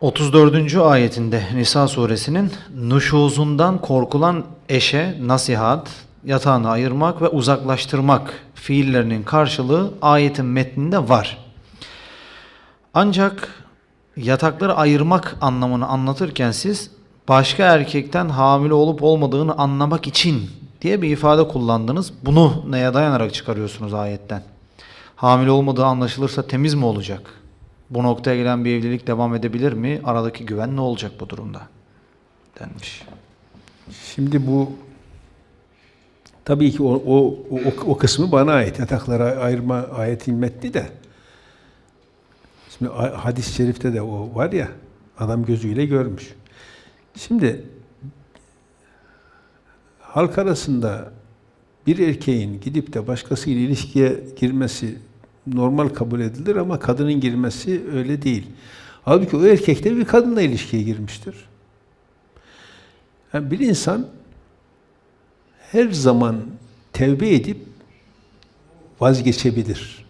34. ayetinde Nisa suresinin nuşuzundan korkulan eşe nasihat, yatağını ayırmak ve uzaklaştırmak fiillerinin karşılığı ayetin metninde var. Ancak yatakları ayırmak anlamını anlatırken siz başka erkekten hamile olup olmadığını anlamak için diye bir ifade kullandınız. Bunu neye dayanarak çıkarıyorsunuz ayetten? Hamile olmadığı anlaşılırsa temiz mi olacak? Bu noktaya gelen bir evlilik devam edebilir mi? Aradaki güven ne olacak bu durumda? Denmiş. Şimdi bu tabii ki o, o, o, o kısmı bana ait. Yataklara ayırma ayetin metni de. Şimdi hadis-i şerifte de o var ya, adam gözüyle görmüş. Şimdi halk arasında bir erkeğin gidip de başkasıyla ilişkiye girmesi normal kabul edilir ama kadının girmesi öyle değil. Halbuki o erkek de bir kadınla ilişkiye girmiştir. Yani bir insan her zaman tevbe edip vazgeçebilir.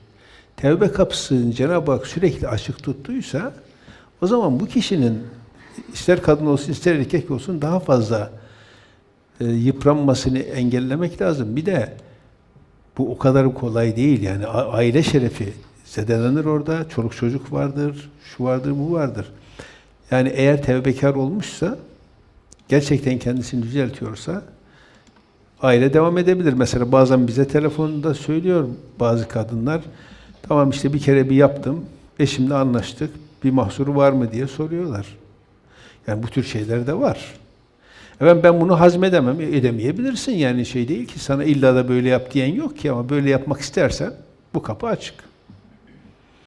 Tevbe kapısını Cenab-ı Hak sürekli açık tuttuysa o zaman bu kişinin ister kadın olsun ister erkek olsun daha fazla e, yıpranmasını engellemek lazım. Bir de bu o kadar kolay değil yani aile şerefi zedelenir orada. Çoluk çocuk vardır, şu vardır, bu vardır. Yani eğer tevbekar olmuşsa gerçekten kendisini düzeltiyorsa aile devam edebilir. Mesela bazen bize telefonda söylüyor bazı kadınlar tamam işte bir kere bir yaptım eşimle anlaştık bir mahsuru var mı diye soruyorlar. Yani bu tür şeyler de var. Evet ben bunu hazmedemem. E, Edemeyebilirsin yani şey değil ki sana illa da böyle yap diyen yok ki ama böyle yapmak istersen bu kapı açık.